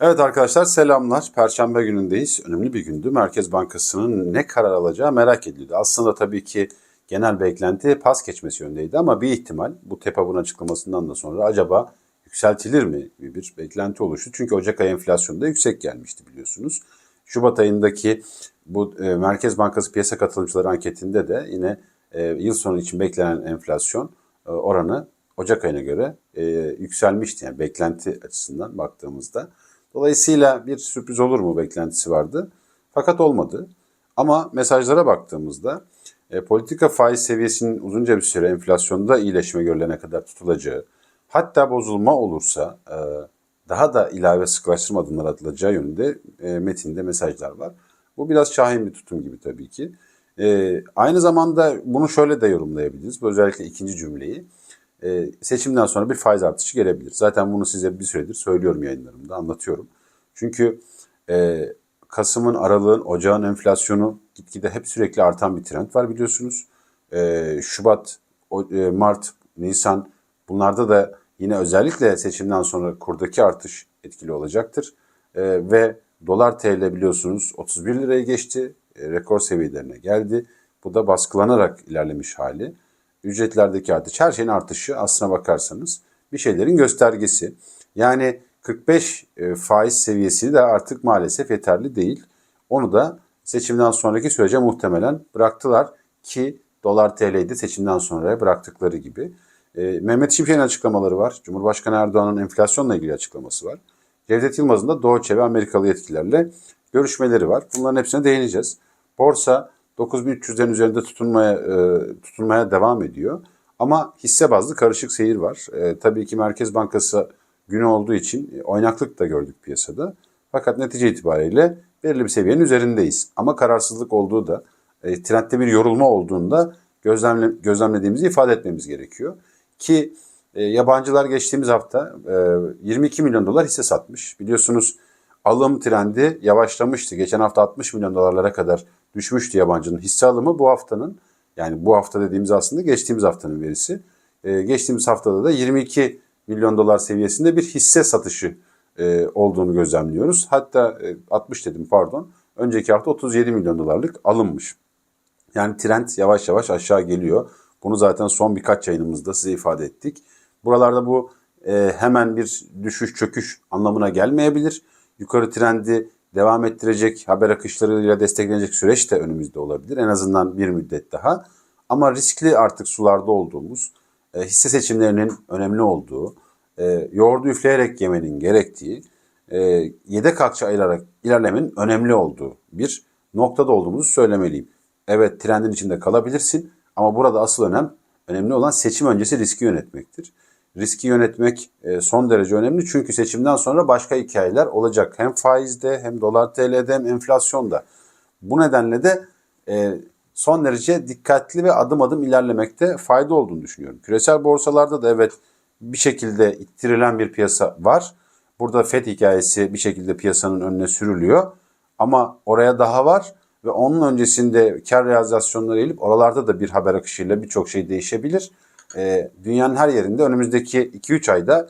Evet arkadaşlar selamlar. Perşembe günündeyiz. Önemli bir gündü. Merkez Bankası'nın ne karar alacağı merak ediliyordu. Aslında tabii ki genel beklenti pas geçmesi yönündeydi ama bir ihtimal bu TEPAB'ın açıklamasından da sonra acaba yükseltilir mi gibi bir beklenti oluştu. Çünkü Ocak ayı enflasyonu da yüksek gelmişti biliyorsunuz. Şubat ayındaki bu e, Merkez Bankası piyasa katılımcıları anketinde de yine e, yıl sonu için beklenen enflasyon e, oranı Ocak ayına göre e, yükselmişti. Yani beklenti açısından baktığımızda. Dolayısıyla bir sürpriz olur mu beklentisi vardı. Fakat olmadı. Ama mesajlara baktığımızda e, politika faiz seviyesinin uzunca bir süre enflasyonda iyileşme görülene kadar tutulacağı, hatta bozulma olursa e, daha da ilave sıklaştırma adımları atılacağı yönünde e, metinde mesajlar var. Bu biraz şahin bir tutum gibi tabii ki. E, aynı zamanda bunu şöyle de yorumlayabiliriz. Özellikle ikinci cümleyi. E, seçimden sonra bir faiz artışı gelebilir. Zaten bunu size bir süredir söylüyorum yayınlarımda, anlatıyorum. Çünkü e, Kasım'ın, Aralığın, Ocağın enflasyonu gitgide hep sürekli artan bir trend var biliyorsunuz. E, Şubat, o- e, Mart, Nisan bunlarda da yine özellikle seçimden sonra kurdaki artış etkili olacaktır. E, ve dolar TL biliyorsunuz 31 liraya geçti, e, rekor seviyelerine geldi. Bu da baskılanarak ilerlemiş hali. Ücretlerdeki artış, her şeyin artışı aslına bakarsanız bir şeylerin göstergesi. Yani 45 e, faiz seviyesi de artık maalesef yeterli değil. Onu da seçimden sonraki sürece muhtemelen bıraktılar ki dolar TL'yi de seçimden sonra bıraktıkları gibi. E, Mehmet Şimşek'in açıklamaları var. Cumhurbaşkanı Erdoğan'ın enflasyonla ilgili açıklaması var. Cevdet Yılmaz'ın da Doğu ve Amerikalı yetkililerle görüşmeleri var. Bunların hepsine değineceğiz. Borsa 9300'lerin üzerinde tutunmaya e, tutunmaya devam ediyor. Ama hisse bazlı karışık seyir var. E, tabii ki Merkez Bankası günü olduğu için e, oynaklık da gördük piyasada. Fakat netice itibariyle belirli bir seviyenin üzerindeyiz. Ama kararsızlık olduğu da, e, trendde bir yorulma olduğunda gözlemle, gözlemlediğimizi ifade etmemiz gerekiyor. Ki e, yabancılar geçtiğimiz hafta e, 22 milyon dolar hisse satmış. Biliyorsunuz alım trendi yavaşlamıştı. Geçen hafta 60 milyon dolarlara kadar düşmüştü yabancının hisse alımı. Bu haftanın yani bu hafta dediğimiz aslında geçtiğimiz haftanın verisi. Ee, geçtiğimiz haftada da 22 milyon dolar seviyesinde bir hisse satışı e, olduğunu gözlemliyoruz. Hatta e, 60 dedim pardon. Önceki hafta 37 milyon dolarlık alınmış. Yani trend yavaş yavaş aşağı geliyor. Bunu zaten son birkaç yayınımızda size ifade ettik. Buralarda bu e, hemen bir düşüş çöküş anlamına gelmeyebilir. Yukarı trendi devam ettirecek haber akışlarıyla desteklenecek süreç de önümüzde olabilir. En azından bir müddet daha. Ama riskli artık sularda olduğumuz, e, hisse seçimlerinin önemli olduğu, e, yoğurdu üfleyerek yemenin gerektiği, e, yedek akçe ayırarak ilerlemenin önemli olduğu bir noktada olduğumuzu söylemeliyim. Evet trendin içinde kalabilirsin ama burada asıl önem önemli olan seçim öncesi riski yönetmektir. Riski yönetmek e, son derece önemli çünkü seçimden sonra başka hikayeler olacak. Hem faizde hem dolar TL'de hem enflasyonda. Bu nedenle de e, son derece dikkatli ve adım adım ilerlemekte fayda olduğunu düşünüyorum. Küresel borsalarda da evet bir şekilde ittirilen bir piyasa var. Burada FED hikayesi bir şekilde piyasanın önüne sürülüyor. Ama oraya daha var ve onun öncesinde kar realizasyonları gelip oralarda da bir haber akışıyla birçok şey değişebilir. Ee, dünyanın her yerinde önümüzdeki 2-3 ayda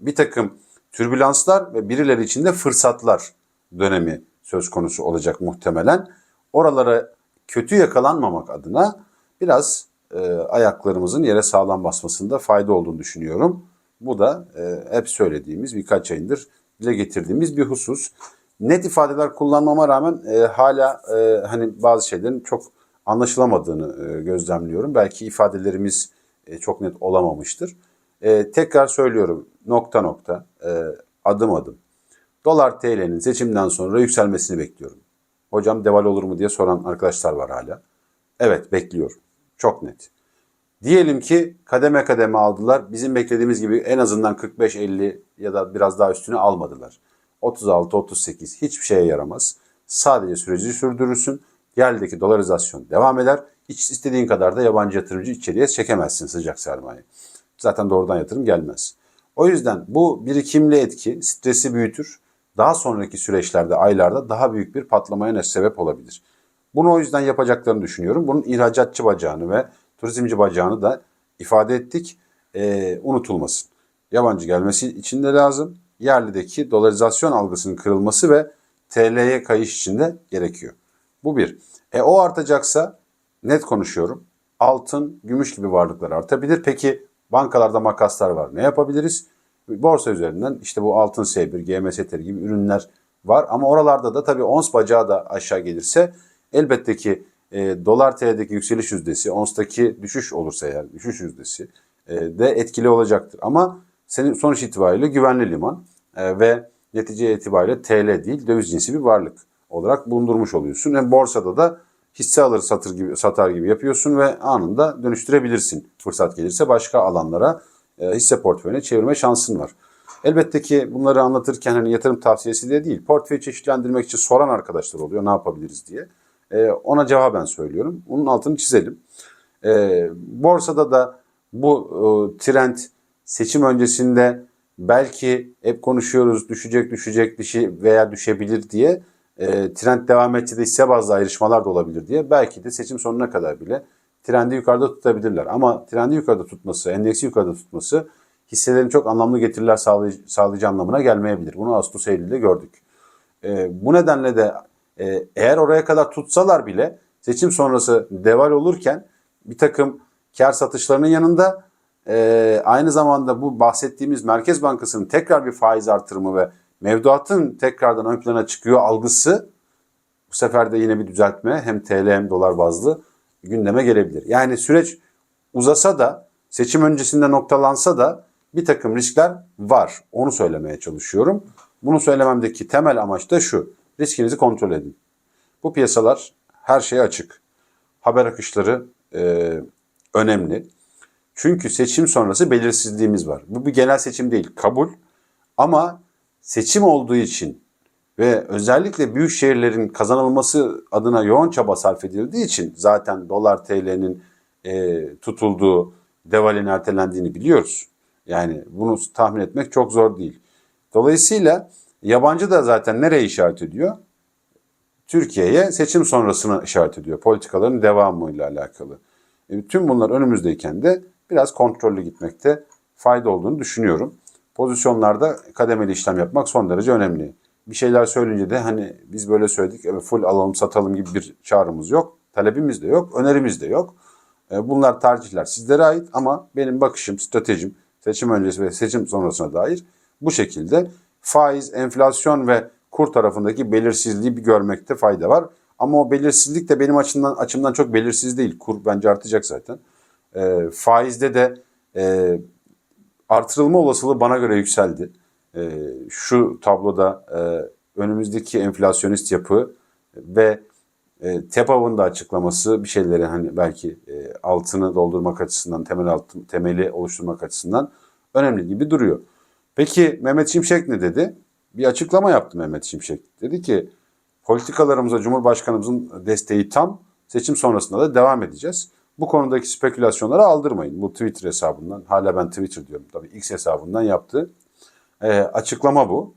bir takım türbülanslar ve birileri için de fırsatlar dönemi söz konusu olacak muhtemelen. Oralara kötü yakalanmamak adına biraz e, ayaklarımızın yere sağlam basmasında fayda olduğunu düşünüyorum. Bu da e, hep söylediğimiz birkaç ayındır dile getirdiğimiz bir husus. Net ifadeler kullanmama rağmen e, hala e, hani bazı şeylerin çok anlaşılamadığını e, gözlemliyorum. Belki ifadelerimiz e, çok net olamamıştır. E, tekrar söylüyorum nokta nokta e, adım adım. Dolar TL'nin seçimden sonra yükselmesini bekliyorum. Hocam deval olur mu diye soran arkadaşlar var hala. Evet bekliyorum. Çok net. Diyelim ki kademe kademe aldılar. Bizim beklediğimiz gibi en azından 45-50 ya da biraz daha üstüne almadılar. 36-38 hiçbir şeye yaramaz. Sadece süreci sürdürürsün. Yerldeki dolarizasyon devam eder. İstediğin kadar da yabancı yatırımcı içeriye çekemezsin sıcak sermaye. Zaten doğrudan yatırım gelmez. O yüzden bu birikimli etki stresi büyütür. Daha sonraki süreçlerde, aylarda daha büyük bir patlamaya ne sebep olabilir. Bunu o yüzden yapacaklarını düşünüyorum. Bunun ihracatçı bacağını ve turizmci bacağını da ifade ettik. Ee, unutulmasın. Yabancı gelmesi için de lazım. yerlideki dolarizasyon algısının kırılması ve TL'ye kayış içinde gerekiyor. Bu bir. E o artacaksa net konuşuyorum. Altın, gümüş gibi varlıklar artabilir. Peki bankalarda makaslar var. Ne yapabiliriz? Borsa üzerinden işte bu altın S1, GMSTR gibi ürünler var. Ama oralarda da tabii ons bacağı da aşağı gelirse elbette ki e, dolar TL'deki yükseliş yüzdesi, onstaki düşüş olursa eğer düşüş yüzdesi e, de etkili olacaktır. Ama senin sonuç itibariyle güvenli liman e, ve netice itibariyle TL değil döviz cinsi bir varlık olarak bulundurmuş oluyorsun. Hem borsada da hisse alır satır gibi satar gibi yapıyorsun ve anında dönüştürebilirsin. Fırsat gelirse başka alanlara e, hisse portföyüne çevirme şansın var. Elbette ki bunları anlatırken hani yatırım tavsiyesi de değil. Portföyü çeşitlendirmek için soran arkadaşlar oluyor ne yapabiliriz diye. E, ona cevaben söylüyorum. Onun altını çizelim. E, borsada da bu e, trend seçim öncesinde belki hep konuşuyoruz düşecek düşecek dişi veya düşebilir diye e, trend devam etse de hisse bazlı ayrışmalar da olabilir diye belki de seçim sonuna kadar bile trendi yukarıda tutabilirler. Ama trendi yukarıda tutması, endeksi yukarıda tutması hisselerin çok anlamlı getiriler sağlay- sağlayacağı anlamına gelmeyebilir. Bunu Ağustos Eylül'de gördük. E, bu nedenle de e, eğer oraya kadar tutsalar bile seçim sonrası deval olurken bir takım kar satışlarının yanında e, aynı zamanda bu bahsettiğimiz Merkez Bankası'nın tekrar bir faiz artırımı ve mevduatın tekrardan ön plana çıkıyor algısı bu sefer de yine bir düzeltme hem TL hem dolar bazlı gündeme gelebilir. Yani süreç uzasa da seçim öncesinde noktalansa da bir takım riskler var. Onu söylemeye çalışıyorum. Bunu söylememdeki temel amaç da şu. Riskinizi kontrol edin. Bu piyasalar her şeye açık. Haber akışları e, önemli. Çünkü seçim sonrası belirsizliğimiz var. Bu bir genel seçim değil, kabul. Ama seçim olduğu için ve özellikle büyük şehirlerin kazanılması adına yoğun çaba sarf edildiği için zaten dolar TL'nin e, tutulduğu, devalin ertelendiğini biliyoruz. Yani bunu tahmin etmek çok zor değil. Dolayısıyla yabancı da zaten nereye işaret ediyor? Türkiye'ye seçim sonrasını işaret ediyor. Politikaların devamıyla alakalı. E, tüm bunlar önümüzdeyken de biraz kontrollü gitmekte fayda olduğunu düşünüyorum. Pozisyonlarda kademeli işlem yapmak son derece önemli. Bir şeyler söyleyince de hani biz böyle söyledik evet full alalım satalım gibi bir çağrımız yok. Talebimiz de yok, önerimiz de yok. E, Bunlar tercihler sizlere ait ama benim bakışım, stratejim seçim öncesi ve seçim sonrasına dair bu şekilde faiz, enflasyon ve kur tarafındaki belirsizliği bir görmekte fayda var. Ama o belirsizlik de benim açımdan açımdan çok belirsiz değil. Kur bence artacak zaten. E, faizde de e, artırılma olasılığı bana göre yükseldi. E, şu tabloda e, önümüzdeki enflasyonist yapı ve e, TEPAV'ın da açıklaması bir şeyleri hani belki e, altını doldurmak açısından, temel altın, temeli oluşturmak açısından önemli gibi duruyor. Peki Mehmet Şimşek ne dedi? Bir açıklama yaptı Mehmet Şimşek. Dedi ki politikalarımıza Cumhurbaşkanımızın desteği tam, seçim sonrasında da devam edeceğiz. Bu konudaki spekülasyonları aldırmayın. Bu Twitter hesabından, hala ben Twitter diyorum tabii X hesabından yaptığı e, açıklama bu.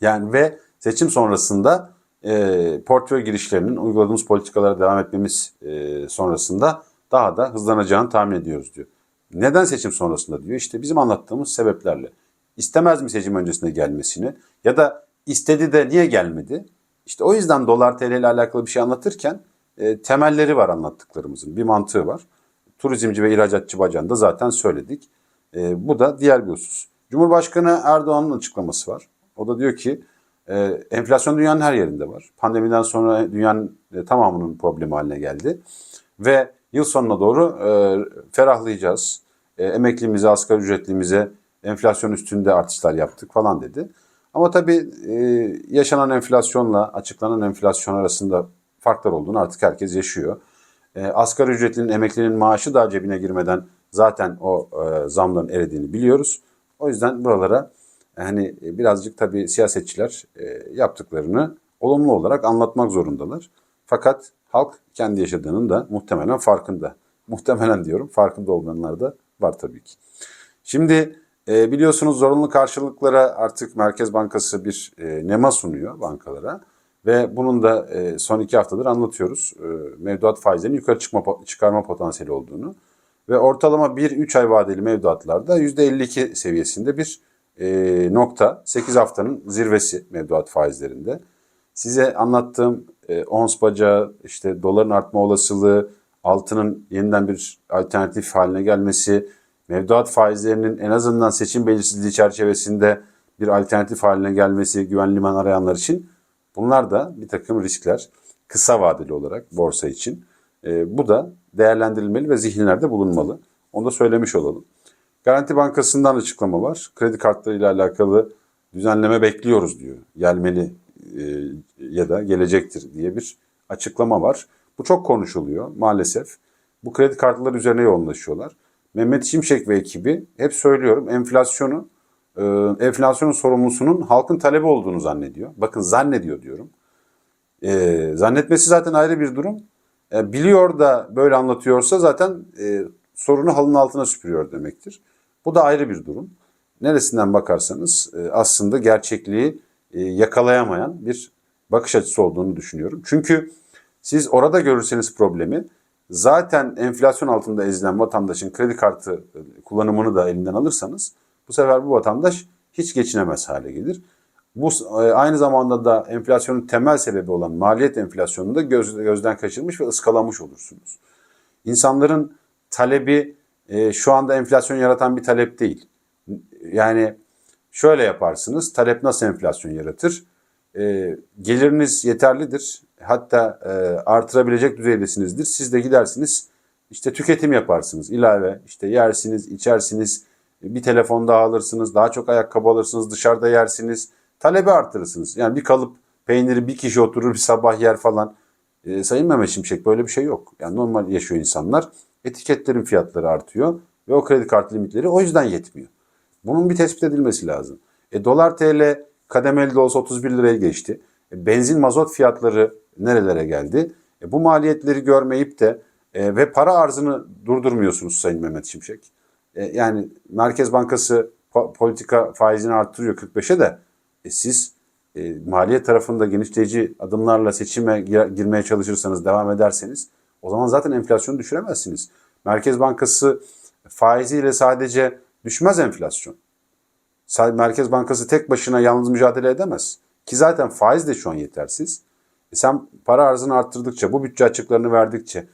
Yani ve seçim sonrasında e, portföy girişlerinin uyguladığımız politikalara devam etmemiz e, sonrasında daha da hızlanacağını tahmin ediyoruz diyor. Neden seçim sonrasında diyor? İşte bizim anlattığımız sebeplerle. İstemez mi seçim öncesinde gelmesini? Ya da istedi de niye gelmedi? İşte o yüzden dolar TL ile alakalı bir şey anlatırken e, temelleri var anlattıklarımızın. Bir mantığı var. Turizmci ve ihracatçı bacağını da zaten söyledik. E, bu da diğer bir husus. Cumhurbaşkanı Erdoğan'ın açıklaması var. O da diyor ki e, enflasyon dünyanın her yerinde var. Pandemiden sonra dünyanın e, tamamının problemi haline geldi. Ve yıl sonuna doğru e, ferahlayacağız. E, emeklimize, asgari ücretlimize enflasyon üstünde artışlar yaptık falan dedi. Ama tabii e, yaşanan enflasyonla açıklanan enflasyon arasında farklar olduğunu artık herkes yaşıyor. E, asgari ücretlinin, emeklinin maaşı daha cebine girmeden zaten o e, zamların erediğini biliyoruz. O yüzden buralara hani birazcık tabii siyasetçiler e, yaptıklarını olumlu olarak anlatmak zorundalar. Fakat halk kendi yaşadığının da muhtemelen farkında. Muhtemelen diyorum farkında olmayanlar da var tabii ki. Şimdi e, biliyorsunuz zorunlu karşılıklara artık Merkez Bankası bir e, nema sunuyor bankalara. Ve bunun da e, son iki haftadır anlatıyoruz. E, mevduat faizlerinin yukarı çıkma, çıkarma potansiyeli olduğunu. Ve ortalama 1-3 ay vadeli mevduatlarda %52 seviyesinde bir e, nokta 8 haftanın zirvesi mevduat faizlerinde. Size anlattığım ons bacağı, işte doların artma olasılığı, altının yeniden bir alternatif haline gelmesi, mevduat faizlerinin en azından seçim belirsizliği çerçevesinde bir alternatif haline gelmesi güvenli liman arayanlar için bunlar da bir takım riskler kısa vadeli olarak borsa için. E, bu da değerlendirilmeli ve zihinlerde bulunmalı. Onu da söylemiş olalım. Garanti Bankası'ndan açıklama var. Kredi kartlarıyla alakalı düzenleme bekliyoruz diyor. Gelmeli e, ya da gelecektir diye bir açıklama var. Bu çok konuşuluyor maalesef. Bu kredi kartları üzerine yoğunlaşıyorlar. Mehmet Şimşek ve ekibi hep söylüyorum enflasyonu e, enflasyonun sorumlusunun halkın talebi olduğunu zannediyor. Bakın zannediyor diyorum. E, zannetmesi zaten ayrı bir durum. E, biliyor da böyle anlatıyorsa zaten e, sorunu halının altına süpürüyor demektir. Bu da ayrı bir durum. Neresinden bakarsanız e, aslında gerçekliği e, yakalayamayan bir bakış açısı olduğunu düşünüyorum. Çünkü siz orada görürseniz problemi zaten enflasyon altında ezilen vatandaşın kredi kartı e, kullanımını da elinden alırsanız bu sefer bu vatandaş hiç geçinemez hale gelir. Bu e, aynı zamanda da enflasyonun temel sebebi olan maliyet enflasyonunu da göz, gözden kaçırmış ve ıskalamış olursunuz. İnsanların talebi e, şu anda enflasyon yaratan bir talep değil. Yani şöyle yaparsınız. Talep nasıl enflasyon yaratır? E, geliriniz yeterlidir. Hatta e, artırabilecek düzeydesinizdir. Siz de gidersiniz işte tüketim yaparsınız. ilave işte yersiniz, içersiniz, bir telefon daha alırsınız, daha çok ayakkabı alırsınız, dışarıda yersiniz. Talebi artırırsınız. Yani bir kalıp peyniri bir kişi oturur bir sabah yer falan. E, Sayın Mehmet Şimşek böyle bir şey yok. Yani normal yaşıyor insanlar. Etiketlerin fiyatları artıyor ve o kredi kartı limitleri o yüzden yetmiyor. Bunun bir tespit edilmesi lazım. E, dolar TL kademeli de olsa 31 liraya geçti. E, benzin mazot fiyatları nerelere geldi? E, bu maliyetleri görmeyip de e, ve para arzını durdurmuyorsunuz Sayın Mehmet Şimşek. E, yani Merkez Bankası po- politika faizini arttırıyor 45'e de e, siz e, maliye tarafında genişleyici adımlarla seçime gir- girmeye çalışırsanız, devam ederseniz o zaman zaten enflasyonu düşüremezsiniz. Merkez Bankası faiziyle sadece düşmez enflasyon. Merkez Bankası tek başına yalnız mücadele edemez. Ki zaten faiz de şu an yetersiz. E sen para arzını arttırdıkça, bu bütçe açıklarını verdikçe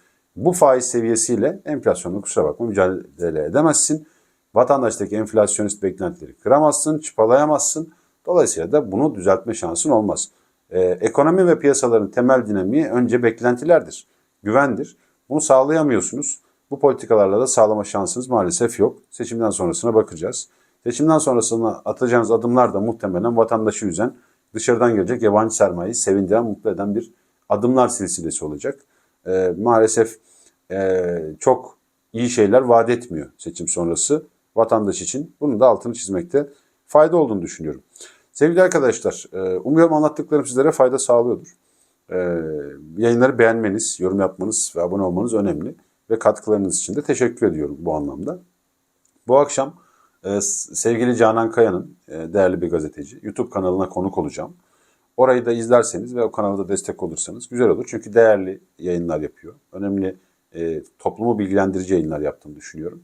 bu faiz seviyesiyle enflasyonla kusura bakma mücadele edemezsin. Vatandaştaki enflasyonist beklentileri kıramazsın, çıpalayamazsın. Dolayısıyla da bunu düzeltme şansın olmaz. Ee, ekonomi ve piyasaların temel dinamiği önce beklentilerdir, güvendir. Bunu sağlayamıyorsunuz. Bu politikalarla da sağlama şansınız maalesef yok. Seçimden sonrasına bakacağız. Seçimden sonrasına atacağınız adımlar da muhtemelen vatandaşı üzen, dışarıdan gelecek yabancı sermayeyi sevindiren, mutlu eden bir adımlar silsilesi olacak. Ee, maalesef e, çok iyi şeyler vaat etmiyor seçim sonrası vatandaş için. Bunun da altını çizmekte fayda olduğunu düşünüyorum. Sevgili arkadaşlar, e, umuyorum anlattıklarım sizlere fayda sağlıyordur. E, yayınları beğenmeniz, yorum yapmanız ve abone olmanız önemli. Ve katkılarınız için de teşekkür ediyorum bu anlamda. Bu akşam e, sevgili Canan Kaya'nın e, değerli bir gazeteci YouTube kanalına konuk olacağım. Orayı da izlerseniz ve o kanala da destek olursanız güzel olur. Çünkü değerli yayınlar yapıyor. Önemli e, toplumu bilgilendirici yayınlar yaptığını düşünüyorum.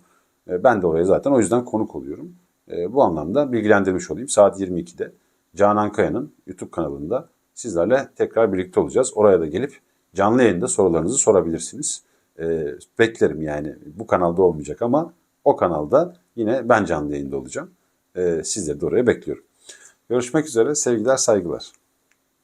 E, ben de oraya zaten o yüzden konuk oluyorum. E, bu anlamda bilgilendirmiş olayım. Saat 22'de Canan Kaya'nın YouTube kanalında sizlerle tekrar birlikte olacağız. Oraya da gelip canlı yayında sorularınızı sorabilirsiniz. E, beklerim yani bu kanalda olmayacak ama o kanalda yine ben canlı yayında olacağım. E, sizleri de oraya bekliyorum. Görüşmek üzere sevgiler saygılar.